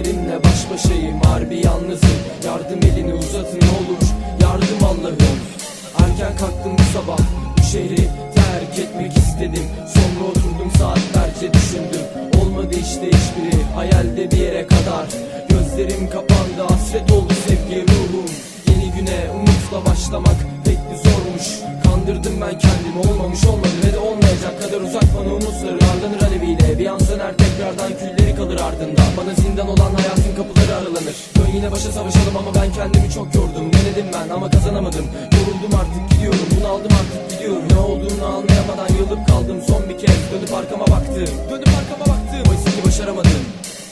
Dertlerimle baş başayım harbi yalnızım. Yardım elini uzatın olur. Yardım Allah'ım. Erken kalktım bu sabah. Bu şehri terk etmek istedim. Sonra oturdum saatlerce düşündüm. Olmadı işte hiçbiri. Hayalde bir yere kadar ben kendimi olmamış olmadı ve de olmayacak kadar uzak bana umutları Ardlanır aleviyle bir an söner tekrardan külleri kalır ardında Bana zindan olan hayatın kapıları aralanır. Dön yine başa savaşalım ama ben kendimi çok yordum. Denedim ben ama kazanamadım. Yoruldum artık gidiyorum. Bunu aldım artık gidiyorum. Ne olduğunu anlayamadan yılıp kaldım. Son bir kez Dönüp arkama baktım. Dönüp arkama baktım. Oysa ki başaramadım.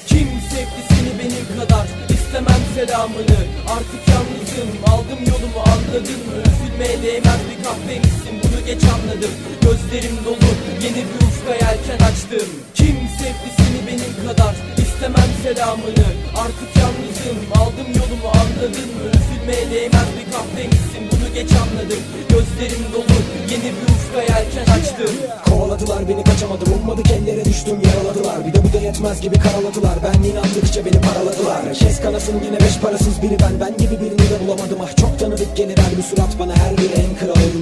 Kim sevdi seni benim kadar? İstemem selamını. Artık yalnızım. Aldım yolumu anladın mı? Üzülmeye değmez bir kahvemişsin Bunu geç anladım. Gözlerim dolu. Yeni bir ufka yelken açtım. Kim sevdi seni benim kadar İstemem selamını. Artık yalnızım. Aldım yolumu anladın mı Üzülmeye değmez bir kahvemişsin. Bunu geç anladım. Gözlerim dolu. Yeni bir ufka yelken açtım. Kovaladılar beni kaçamadım. Ummadık ellere düştüm yaraladılar. Bir de bu da yetmez gibi karaladılar. Ben inandıkça beni paraladılar. Kes kanasın yine beş parasız biri ben. Ben gibi birini de bulamadım. Ah çok tanıdık gelir her bir surat bana. Her biri en kral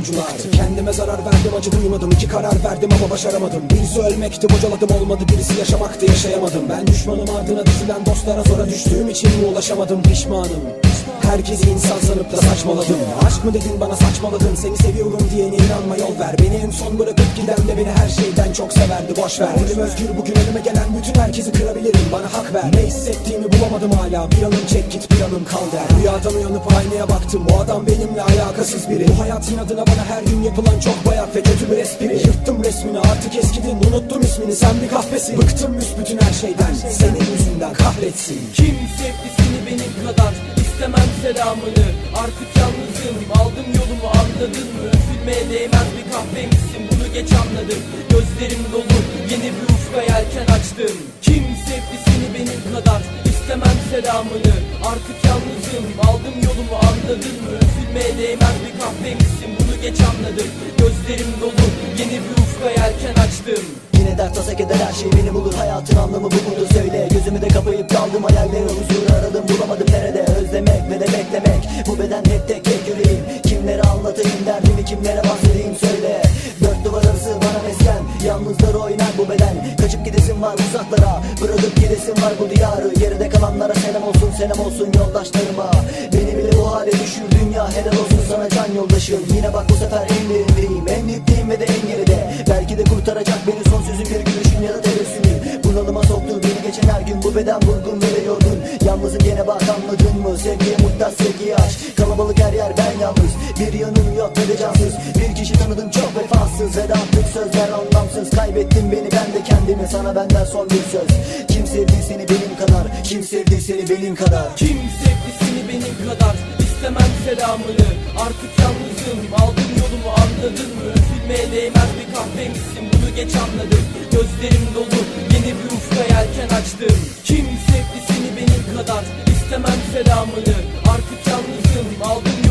oyuncular. Kendime zarar verdim acı duymadım iki karar verdim ama başaramadım. Birisi ölmekti bocaladım olmadı. Birisi yaşamaktı yaşayamadım. Ben düşmanım ardına dizilen dostlara zora düştüğüm için mi ulaşamadım? Pişmanım Herkesi insan sanıp da saçmaladım. Aşk mı dedin bana saçmaladın. Seni seviyorum diyene inanma yol ver. Beni en son bırakıp giden de beni her şeyden çok severdi. Boş ver. Dilim özgür bugün önüme gelen bütün herkesi kırabilirim. Bana hak ver. Ne hissettiğimi bulamadım hala. Bir anım çek git bir anım kal der. Rüyadan uyanıp aynaya baktım. O adam benimle alakasız biri. Bu hayatın adına bana her gün yapılan çok bayat ve kötü bir espri. Yırttım resmini artık eskidin. Unuttum ismini. Sen bir kahpesin. Bıktım büsbütün her şeyden. Senin yüzünden kahretsin. Kim sevdi seni benim kadar İstemem selamını. Artık yalnızım. Aldım yolumu anladın mı? Üzülmeye değmez bir kahvemişsin Bunu geç anladım. Gözlerim dolu. Yeni bir ufka yelken açtım. Kim sevdi seni benim kadar? İstemem selamını. Artık yalnızım. Aldım yolumu anladın mı? Üzülmeye değmez bir kahvemişsin Bunu geç anladım. Gözlerim dolu. Yeni bir ufka yelken açtım Yine dert tasa keder her şey beni bulur. Hayatın anlamı bu mudur? Söyle. Gözümü de kapayıp kaldım hayallere huzur aradım. Bulamadım nerede? Özlemek ve de beklemek. Bu beden hep tek tek yüreğim. Kimlere anlatayım derdimi kimlere bahsedeyim? Söyle. Dört duvar arası bana mesken. Yalnızları oynar bu beden. Kaçıp gidesim var uzaklara. Bırakıp gidesim var bu diyarı. Geride kalanlara selam olsun selam olsun yoldaşlarıma. Beni bile bu hale düşür dünya helal olsun sana can yoldaşım. Yine bak bu sefer en derindeyim En ve de en geride. Belki de kurtaracak beni beden vurgun ve de yorgun. Yalnızım gene bak anladın mı? Sevgiye muhtaç sevgiye aç. Kalabalık her yer ben yalnız. Bir yanım yok ve de cansız. Bir kişi tanıdım çok vefasız Ve artık sözler anlamsız. Kaybettim beni ben de kendimi Sana benden son bir söz. Kim sevdi seni benim kadar? Kim sevdi seni benim kadar? Kim sevdi seni benim kadar? İstemem selamını. Artık yalnızım. Aldım yolumu anladın mı? Üzülmeye değmez bir kahvemişsin Bunu geç anladım. Gözlerim dolu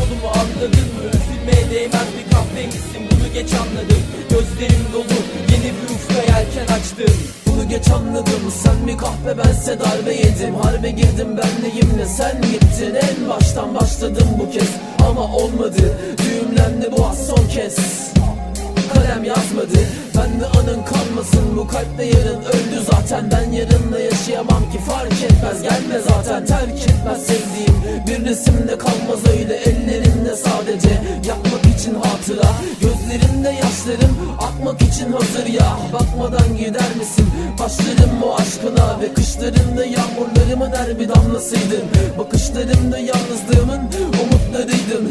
yolumu anladın mı? Üzülmeye değmez bir kahvemişsin Bunu geç anladım. Gözlerim dolu. Yeni bir ufka yelken açtım. Bunu geç anladım. Sen bir kahve bense darbe yedim. Harbe girdim benleyimle sen gittin. En baştan başladım bu kez. Ama olmadı. Düğümlendi bu az son kez Kalem yazmadı. Ben de anın kalmasın Bu kalpte yarın öldü zaten. Ben yarınla yaşayamam ki fark etmez Gelme zaten. Terk etmez sevdiğim Bir resimde kalmaz öyle Ellerimde sadece. Yakmak için hatıra Gözlerimde yaşlarım Akmak için hazır ya. Bakmadan gider misin? Başlarım o aşkına Ve kışlarında yağmurlarımın her bir damlasıydın Bakışlarımda yalnızlığımın umutlarıydın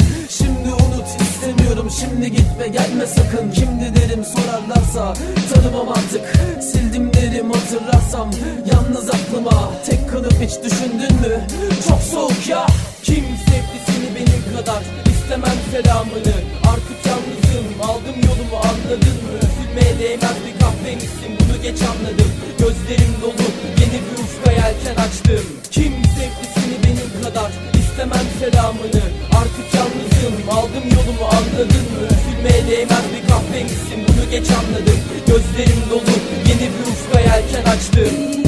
Şimdi git ve gelme sakın. Kimdi derim sorarlarsa Tanımam artık. Sildim derim hatırlarsam Yalnız aklıma Tek kalıp hiç düşündün mü? Çok soğuk ya. Kim sevdi seni benim kadar İstemem selamını? Artık yalnızım Aldım yolumu anladın mı? Üzülmeye değmez bir kahvemişsin Bunu geç anladım geç anladım. Gözlerim dolu. Yeni bir ufka yelken açtım.